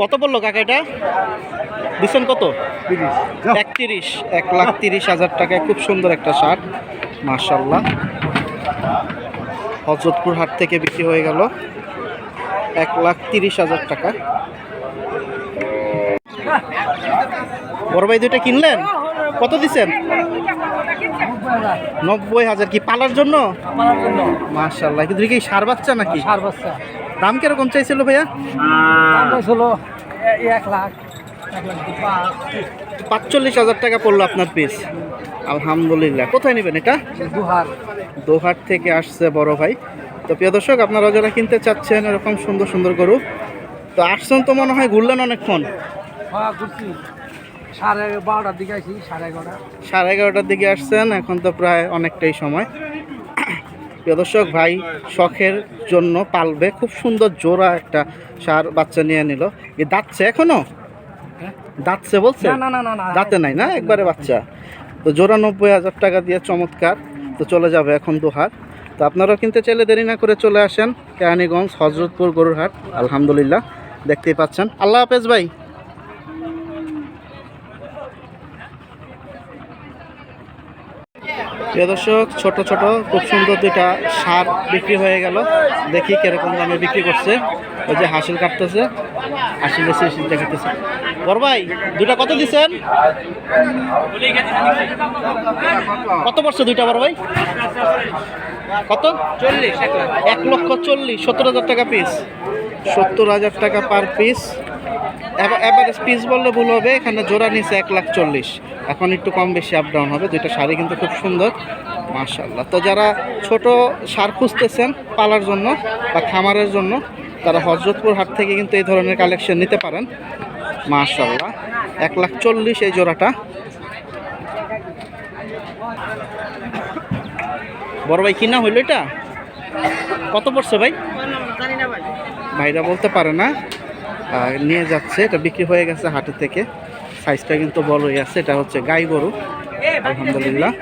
কত বলল কাকা এটা? দিচ্ছেন কত? একত্রিশ। এক লাখ তিরিশ হাজার টাকায় খুব সুন্দর একটা শার্ট মার্শাল্লাহ হজরতপুর হাট থেকে বিক্রি হয়ে গেল এক লাখ তিরিশ হাজার টাকা। বড় ভাই দুইটা কিনলেন? কত দিচ্ছেন? নব্বই হাজার। কি পালার জন্য? জন্য। মার্শাল্লাহ কিন্তু কি সার বাচ্চা নাকি? সার বাচ্চা। দাম কীরকম চাইছিল ভাইয়া? এক লাখ। পাঁচচল্লিশ হাজার টাকা পড়ল আপনার পিস আলহামদুলিল্লাহ। কোথায় নেবেন এটা? দুহার। দোহাট থেকে আসছে বড় ভাই। তো প্রিয় দর্শক আপনারা যারা কিনতে চাচ্ছেন এরকম সুন্দর সুন্দর গরু তো আসছেন তো মনে হয় ঘুরলেন অনেকক্ষণ। হ্যাঁ সাড়ে বারোটার দিকে আছি সাড়ে এগারোটা। সাড়ে এগারোটার দিকে আসছেন এখন তো প্রায় অনেকটাই সময়। প্রিয় দর্শক ভাই শখের জন্য পালবে। খুব সুন্দর জোড়া একটা সার বাচ্চা নিয়ে নিল। এ দাঁতছে এখনও? দাঁতছে বলছে? না না না না না। দাঁতে নাই না? একবারে বাচ্চা। তো জোড়া নব্বই হাজার টাকা দিয়ে চমৎকার। তো চলে যাবে এখন দুহার। তো আপনারাও কিনতে চাইলে দেরি না করে চলে আসেন। কেরানীগঞ্জ হজরতপুর গরুর হাট আলহামদুলিল্লাহ। দেখতেই পাচ্ছেন। আল্লাহ হাফেজ ভাই। প্রিয় দর্শক, ছোট ছোট খুব সুন্দর দুইটা সার বিক্রি হয়ে গেল। দেখি কীরকম দামে বিক্রি করছে। ওই যে হাসিল কাটতেছে, হাসিল এসে দেখাতেছে। বড় ভাই দুটা কত দিছেন কত পড়ছে দুইটা বড় ভাই? কত? চল্লিশ এক লক্ষ চল্লিশ, সত্তর হাজার টাকা পিস সত্তর হাজার টাকা পার পিস এভারেজ পিস বললে ভুল হবে, এখানে জোড়া নিচে এক লাখ চল্লিশ। এখন একটু কম বেশি আপ ডাউন হবে, দুইটা শাড়ি কিন্তু খুব সুন্দর। মার্শাল্লাহ তো যারা ছোট সার খুঁজতেছেন পালার জন্য বা খামারের জন্য, তারা হজরতপুর হাট থেকে কিন্তু এই ধরনের কালেকশন নিতে পারেন। মার্শাল্লাহ এক লাখ চল্লিশ এই জোড়াটা। বড় ভাই কিনা হইল এটা? কত পড়ছে ভাই? ভাইরা বলতে পারে না নিয়ে যাচ্ছে, এটা বিক্রি হয়ে গেছে হাটে থেকে। সাইজটা কিন্তু বড়ই আছে, এটা হচ্ছে গাই গরু, আলহামদুলিল্লাহ।